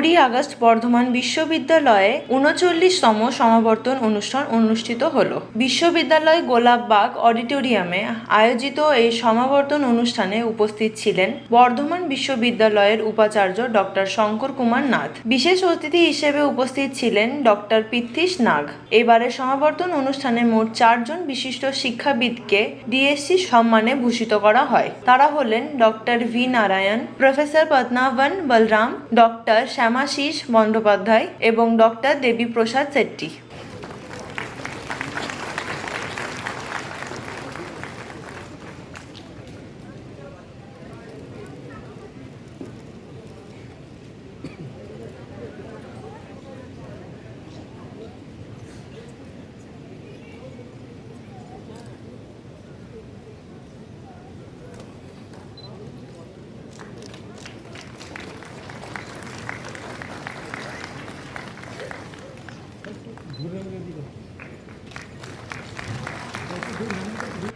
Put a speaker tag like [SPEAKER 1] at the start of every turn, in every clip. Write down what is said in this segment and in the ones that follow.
[SPEAKER 1] কুড়ি আগস্ট বর্ধমান বিশ্ববিদ্যালয়ে উনচল্লিশতম সমাবর্তন অনুষ্ঠান অনুষ্ঠিত হলো। বিশ্ববিদ্যালয় গোলাপবাগ অডিটোরিয়ামে আয়োজিত এই সমাবর্তন অনুষ্ঠানে উপস্থিত ছিলেন বর্ধমান বিশ্ববিদ্যালয়ের উপাচার্য ডক্টর শঙ্কর কুমার নাথ। বিশেষ অতিথি হিসেবে উপস্থিত ছিলেন ডক্টর পিথিস নাগ। এবারে সমাবর্তন অনুষ্ঠানে মোট চারজন বিশিষ্ট শিক্ষাবিদকে ডিএসসি সম্মানে ভূষিত করা হয়। তারা হলেন doctor V Narayan, professor Padmaban Balaram, doctor Shyamashis Bandyopadhyay এবং ডক্টর দেবীপ্রসাদ সেট্টি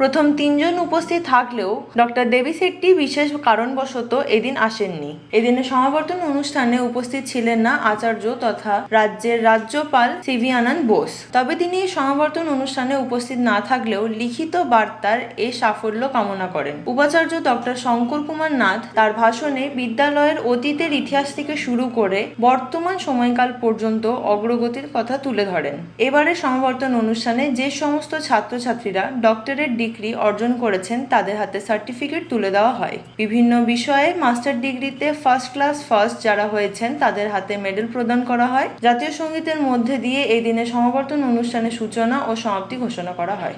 [SPEAKER 1] প্রথম তিনজন উপস্থিত থাকলেও ডক্টর দেবী সেট্টি বিশেষ কারণবশত এদিন আসেননি। এদিনে সমাবর্তন অনুষ্ঠানে উপস্থিত ছিলেন না আচার্য তথা রাজ্যের রাজ্যপাল সিভি আনন্দ বোস। তবে তিনি এই সমাবর্তন অনুষ্ঠানে উপস্থিত না থাকলেও লিখিত বার্তার এ সাফল্য কামনা করেন। উপাচার্য ডক্টর শঙ্কর কুমার নাথ তার ভাষণে বিদ্যালয়ের অতীতের ইতিহাস থেকে শুরু করে বর্তমান সময়কাল পর্যন্ত অগ্রগতির কথা তুলে ধরেন। এবারে সমাবর্তন অনুষ্ঠানে যে সমস্ত ছাত্রছাত্রীরা ডক্টরেট ডিগ্রি ডিগ্রি অর্জন করেছেন তাদের হাতে সার্টিফিকেট তুলে দেওয়া হয়। বিভিন্ন বিষয়ে মাস্টার ডিগ্রিতে ফার্স্ট ক্লাস ফার্স্ট যারা হয়েছেন তাদের হাতে মেডেল প্রদান করা হয়। জাতীয় সঙ্গীতের মধ্যে দিয়ে এই দিনে সমাবর্তন অনুষ্ঠানে সূচনা ও সমাপ্তি ঘোষণা করা হয়।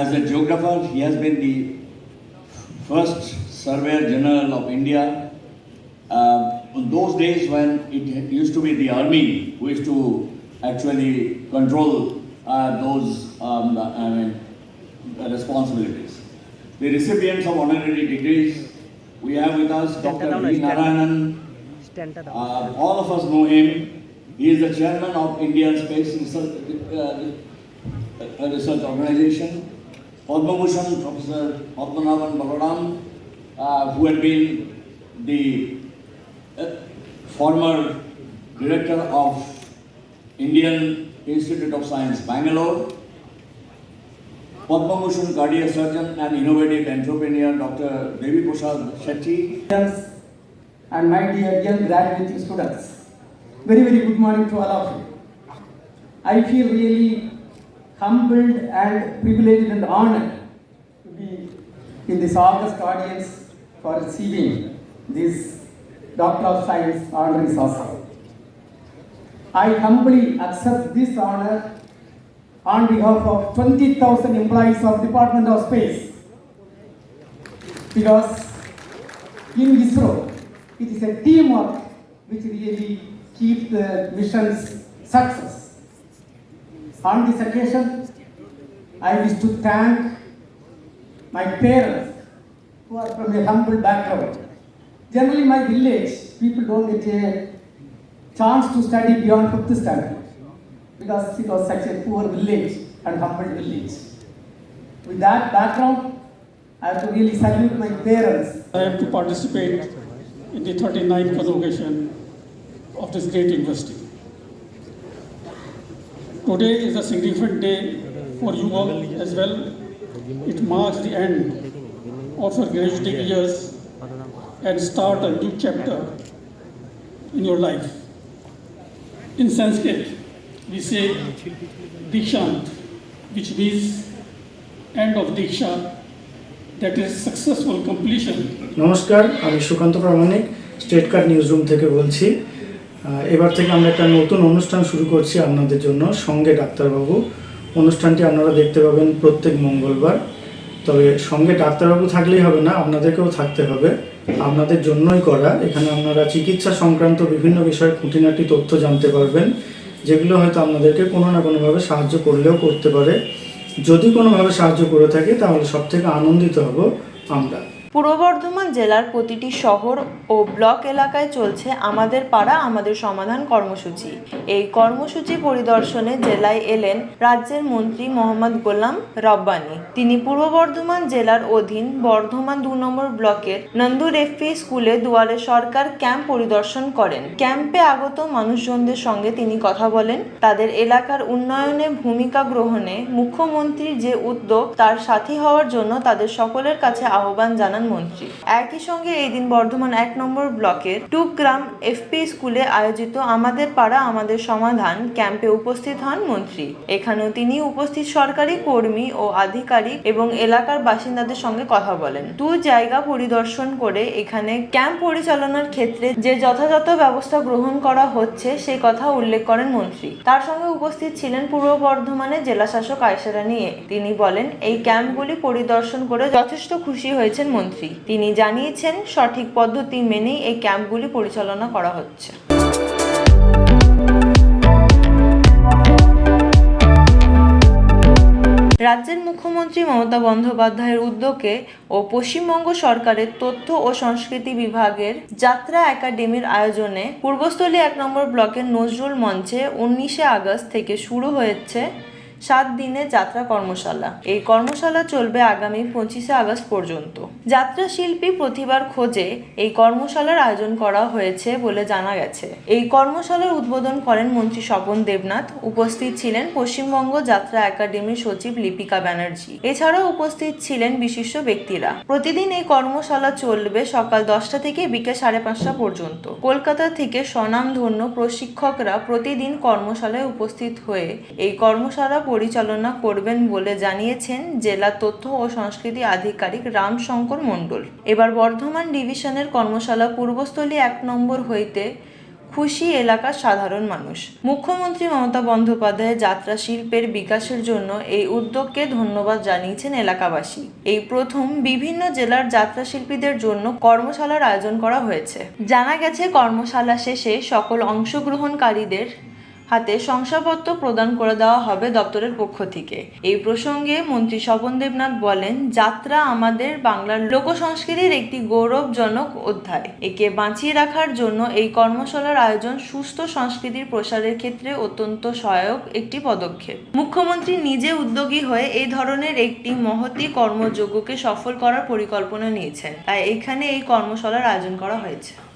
[SPEAKER 2] As a geographer, he has been the first Surveyor General of India. Uh, on those days when it used to be the army who used to actually control those um, I mean, responsibilities. The recipients of honorary degrees, we have with us Dr. V. Narayanan. Uh, all of us know him. He is the chairman of Indian Space Research, uh, uh Research Organization. Padma Bhushan, Professor Padmanavan Balaram, uh, who had been the uh, former director of Indian Institute of Science, Bangalore. Padma Bhushan cardiac surgeon and innovative entrepreneur, Dr. Devi Prasad Shetty.
[SPEAKER 3] And my dear young graduating students. Very, very good morning to all of you. I feel really humbled and privileged and honored to be in this august audience for receiving this Doctor of Science honorary saucer. I humbly accept this honor on behalf of 20,000 employees of Department of Space because in ISRO, it is a teamwork which really keeps the mission's success. On this occasion, I wish to thank my parents who are from a humble background. Generally, my village, people don't get a chance to study beyond fifth standard because it was such a poor village and humble village. With that background, I have to really salute my parents
[SPEAKER 4] I have to participate in the 39th convocation of this great university. Today is a significant day for you all as well. It marks the end of your graduating years and start a new chapter in your life. In Sanskrit, we say Dikshant, which means end of Diksha, that is successful completion.
[SPEAKER 5] নমস্কার আমি Sukanta Pramanik state card news room থেকে বলছি। এবার থেকে আমরা একটা নতুন অনুষ্ঠান শুরু করছি আপনাদের জন্য সঙ্গে ডাক্তারবাবু। অনুষ্ঠানটি আপনারা দেখতে পাবেন প্রত্যেক মঙ্গলবার। তবে সঙ্গে ডাক্তারবাবু থাকলেই হবে না আপনাদেরকেও থাকতে হবে। আপনাদের জন্যই করা। এখানে আপনারা চিকিৎসা সংক্রান্ত বিভিন্ন বিষয়ে খুঁটিনাটি তথ্য জানতে পারবেন, যেগুলো হয়তো আপনাদেরকে কোনো না কোনোভাবে সাহায্য করলেও করতে পারে। যদি কোনোভাবে সাহায্য করে থাকে, তাহলে সব থেকে আনন্দিত হব আমরা।
[SPEAKER 1] পূর্ব বর্ধমান জেলার প্রতিটি শহর ও ব্লক এলাকায় চলছে আমাদের পাড়া, আমাদের সমাধান কর্মসূচি। এই কর্মসূচি পরিদর্শনে জেলায় এলেন রাজ্যের মন্ত্রী মোহাম্মদ গোলাম রব্বানি। তিনি পূর্ব বর্ধমান জেলার অধীন বর্ধমান দু নম্বর ব্লকের নন্দুর এফপি স্কুলে দুয়ারে সরকার ক্যাম্প পরিদর্শন করেন। ক্যাম্পে আগত মানুষজনদের সঙ্গে তিনি কথা বলেন, তাদের এলাকার উন্নয়নে ভূমিকা গ্রহণে মুখ্যমন্ত্রীর যে উদ্যোগ, তার সাথী হওয়ার জন্য তাদের সকলের কাছে আহ্বান জানান মন্ত্রী একই সঙ্গে এই দিন বর্ধমান এক নম্বর ব্লকের টুকগ্রাম এফপি স্কুলে আয়োজিত আমাদের পাড়া, আমাদের সমাধান ক্যাম্পে উপস্থিত হন মন্ত্রী। এখানেও তিনি উপস্থিত সরকারি কর্মী ও আধিকারিক এবং এলাকার বাসিন্দাদের সঙ্গে কথা বলেন। দু জায়গা পরিদর্শন করে এখানে ক্যাম্প পরিচালনার ক্ষেত্রে যে যথাযথ ব্যবস্থা গ্রহণ করা হচ্ছে সেই কথা উল্লেখ করেন মন্ত্রী। তার সঙ্গে উপস্থিত ছিলেন পূর্ব বর্ধমানের জেলা শাসক আয়সারা নিয়ে। তিনি বলেন, এই ক্যাম্পগুলি পরিদর্শন করে যথেষ্ট খুশি হয়েছেন মন্ত্রী। তিনি জানিয়েছেন, সঠিক পদ্ধতি মেনেই এই ক্যাম্পগুলি পরিচালনা করা হচ্ছে। রাজ্যের মুখ্যমন্ত্রী মমতা বন্দ্যোপাধ্যায়ের উদ্যোগে ও পশ্চিমবঙ্গ সরকারের তথ্য ও সংস্কৃতি বিভাগের যাত্রা একাডেমির আয়োজনে পূর্বস্থলী এক নম্বর ব্লকের নজরুল মঞ্চে উনিশে আগস্ট থেকে শুরু হয়েছে সাত দিনের যাত্রা কর্মশালা। এই কর্মশালা চলবে আগামী পঁচিশে আগস্ট পর্যন্ত। যাত্রা শিল্পী প্রতিভার খোঁজে এই কর্মশালার আয়োজন করা হয়েছে বলে জানা গেছে। এই কর্মশালার উদ্বোধন করেন মন্ত্রী স্বপন দেবনাথ। উপস্থিত ছিলেন পশ্চিমবঙ্গ যাত্রা একাডেমির সচিব লিপিকা ব্যানার্জি। এছাড়াও উপস্থিত ছিলেন বিশিষ্ট ব্যক্তিরা। প্রতিদিন এই কর্মশালা চলবে সকাল দশটা থেকে বিকেল সাড়ে পাঁচটা পর্যন্ত। কলকাতা থেকে স্বনামধন্য প্রশিক্ষকরা প্রতিদিন কর্মশালায় উপস্থিত হয়ে এই কর্মশালা পরিচালনা করবেন বলে জানিয়েছেন জেলা তথ্য ও সংস্কৃতি আধিকারিক রামশঙ্কর মণ্ডল। এবার বর্ধমান ডিভিশনের কর্মশালা পূর্বস্থলী এক নম্বর হইতে খুশি এলাকার সাধারণ মানুষ। মুখ্যমন্ত্রী মমতা বন্দ্যোপাধ্যায় যাত্রা শিল্পের বিকাশের জন্য এই উদ্যোগকে ধন্যবাদ জানিয়েছেন এলাকাবাসী। এই প্রথম বিভিন্ন জেলার যাত্রা শিল্পীদের জন্য কর্মশালার আয়োজন করা হয়েছে। জানা গেছে, কর্মশালা শেষে সকল অংশগ্রহণকারীদের হাতে শংসাপত্র প্রদান করে দেওয়া হবে দপ্তরের পক্ষ থেকে। এই প্রসঙ্গে মন্ত্রী স্বপন দেবনাথ বলেন, যাত্রা আমাদের বাংলার লোক সংস্কৃতির একটি গৌরবজনক অধ্যায়। একে বাঁচিয়ে রাখার জন্য এই কর্মশালার আয়োজন সুস্থ সংস্কৃতির প্রসারের ক্ষেত্রে অত্যন্ত সহায়ক একটি পদক্ষেপ। মুখ্যমন্ত্রী নিজে উদ্যোগী হয়ে এই ধরনের একটি মহতি কর্মযজ্ঞকে সফল করার পরিকল্পনা নিয়েছেন। তাই এখানে এই কর্মশালার আয়োজন করা হয়েছে।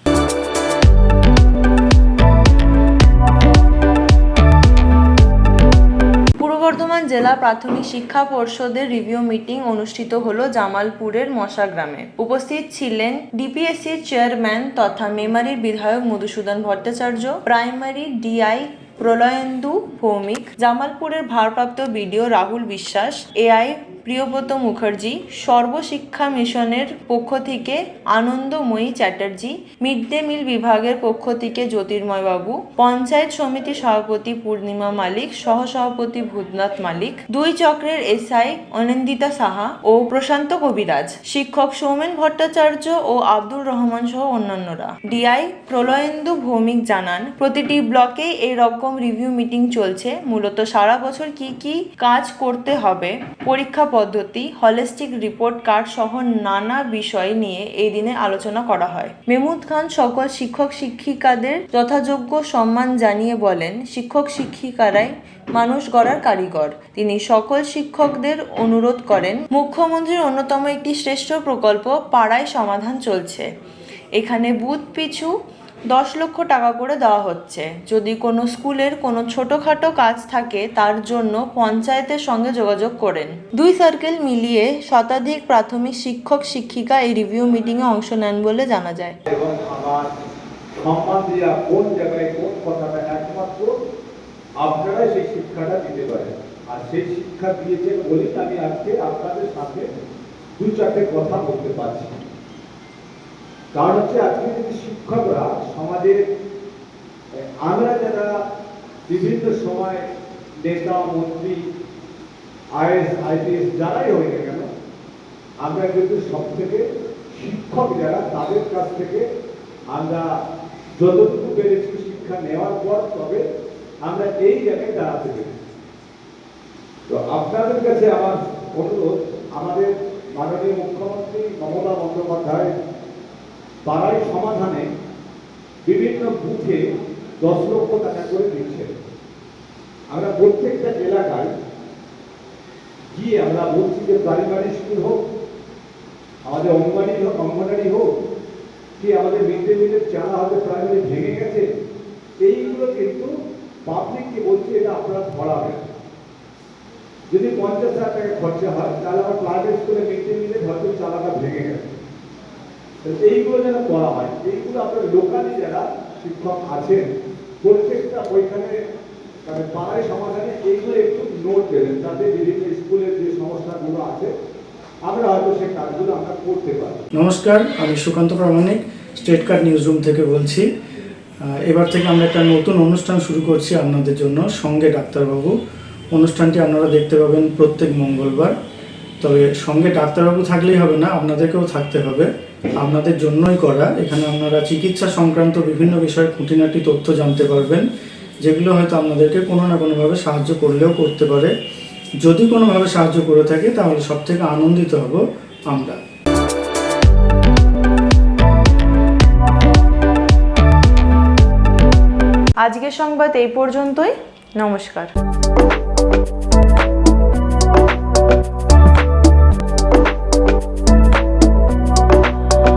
[SPEAKER 1] জেলা প্রাথমিক শিক্ষা পর্ষদের রিভিউ মিটিং অনুষ্ঠিত হল জামালপুরের মশা গ্রামে উপস্থিত ছিলেন ডিপিএসসির চেয়ারম্যান তথা মেমারির বিধায়ক মধুসূদন ভট্টাচার্য, প্রাইমারি ডিআই প্রলয়েন্দু ভৌমিক, জামালপুরের ভারপ্রাপ্ত বিডিও রাহুল বিশ্বাস, এআই প্রিয়ব্রত মুখার্জি সর্বশিক্ষা মিশনের পক্ষ থেকে Anandamoyee Chatterjee mid day meal বিভাগের পক্ষ থেকে জ্যোতির্ময় বাবু পঞ্চায়েত সমিতি সভাপতি পূর্ণিমা মালিক, সহসভাপতি ভূতনাথ মালিক, দুই চক্রের এসআই অনিন্দিতা সাহা ও প্রশান্ত কবিরাজ, শিক্ষক সৌমেন ভট্টাচার্য ও আব্দুর রহমান সহ অন্যান্যরা। ডিআই প্রলয়েন্দু ভৌমিক জানান, প্রতিটি ব্লকে এই রকম রিভিউ মিটিং চলছে, মূলত সারা বছর কি কি কাজ করতে হবে, পরীক্ষা পদ্ধতি হলিস্টিক রিপোর্ট কার্ড সহ নানা বিষয় নিয়ে এই দিনে আলোচনা করা হয়। মেহমুদ খান সকল শিক্ষক শিক্ষিকাদের যথাযোগ্য সম্মান জানিয়ে বলেন, শিক্ষক শিক্ষিকারাই মানুষ গড়ার কারিগর। তিনি সকল শিক্ষকদের অনুরোধ করেন, মুখ্যমন্ত্রীর অন্যতম একটি শ্রেষ্ঠ প্রকল্প পাড়ায় সমাধান চলছে। এখানে বুথ পিছু দশ লক্ষ টাকা করে দেওয়া হচ্ছে। যদি কোনো স্কুলের কোনো ছোটোখাটো কাজ থাকে, তার জন্য পঞ্চায়েতের সঙ্গে যোগাযোগ করেন। দুই সার্কেল মিলিয়ে শতাধিক প্রাথমিক শিক্ষক, শিক্ষিকা এই রিভিউ মিটিংয়ে অংশ নেন বলে জানা যায়।
[SPEAKER 6] আপনারাই সেই শিক্ষাটা দিতে পারেন। আর সেই শিক্ষা বলেই আমি আজকে আপনাদের সাথে দু চারটে কথা বলতে পারছি। কারণ হচ্ছে আজকে যদি শিক্ষকরা সমাজের আমরা যারা বিভিন্ন সময় নেতা, মন্ত্রী, আইএস, আইপিএস যারাই হই না কেন, আমরা কিন্তু সব থেকে শিক্ষক যারা তাদের কাছ থেকে আমরা যতটুকু পেরেছি শিক্ষা নেওয়ার পর তবে আমরা এই জায়গায় দাঁড়াতে পেরেছি তো আপনাদের কাছে আমার অনুরোধ, আমাদের মাননীয় মুখ্যমন্ত্রী মমতা বন্দ্যোপাধ্যায় পাড়ায় সমাধানে বিভিন্ন বুথে দশ লক্ষ টাকা করে দিচ্ছেন আমরা প্রত্যেকটা এলাকায় গিয়ে আমরা বলছি যে প্রাইমারি স্কুল হোক, আমাদের অঙ্গনওয়াড়ি হোক অঙ্গনওয়াড়ি হোক, কি আমাদের মিড ডে মিলের চালা হয়তো প্রাইমারি ভেঙে গেছে, এইগুলো কিন্তু পাবলিককে বলছি এটা আপনারা ধরাবেন। যদি পঞ্চাশ হাজার টাকা খরচা হয়, তাহলে আমার প্রাইভেট স্কুলে মিড ডে মিলে হয়তো চালাটা ভেঙে গেছে। এইগুলো যেন করা হয়, এইগুলো আপনার লোকালি যারা শিক্ষক আছেন, প্রত্যেকটা ওইখানে মানে পাড়ায় সমাধানে এইগুলো একটু নোট দেবেন তাতে বিভিন্ন স্কুলের যে সমস্যাগুলো আছে
[SPEAKER 5] নমস্কার, আমি Sukanta Pramanik state card news room থেকে বলছি। এবার থেকে আমরা একটা নতুন অনুষ্ঠান শুরু করছি আপনাদের জন্য, সঙ্গে ডাক্তারবাবু। অনুষ্ঠানটি আপনারা দেখতে পাবেন প্রত্যেক মঙ্গলবার। তবে সঙ্গে ডাক্তারবাবু থাকলেই হবে না, আপনাদেরকেও থাকতে হবে। আপনাদের জন্যই করা। এখানে আপনারা চিকিৎসা সংক্রান্ত বিভিন্ন বিষয়ে খুঁটিনাটি তথ্য জানতে পারবেন, যেগুলো হয়তো আপনাদেরকে কোনো না কোনোভাবে সাহায্য করলেও করতে পারে। যদি কোনোভাবে সাহায্য করে থাকে, তাহলে সব থেকে আনন্দিত হব আমরা।
[SPEAKER 1] আজকের সংবাদ এই পর্যন্তই। নমস্কার।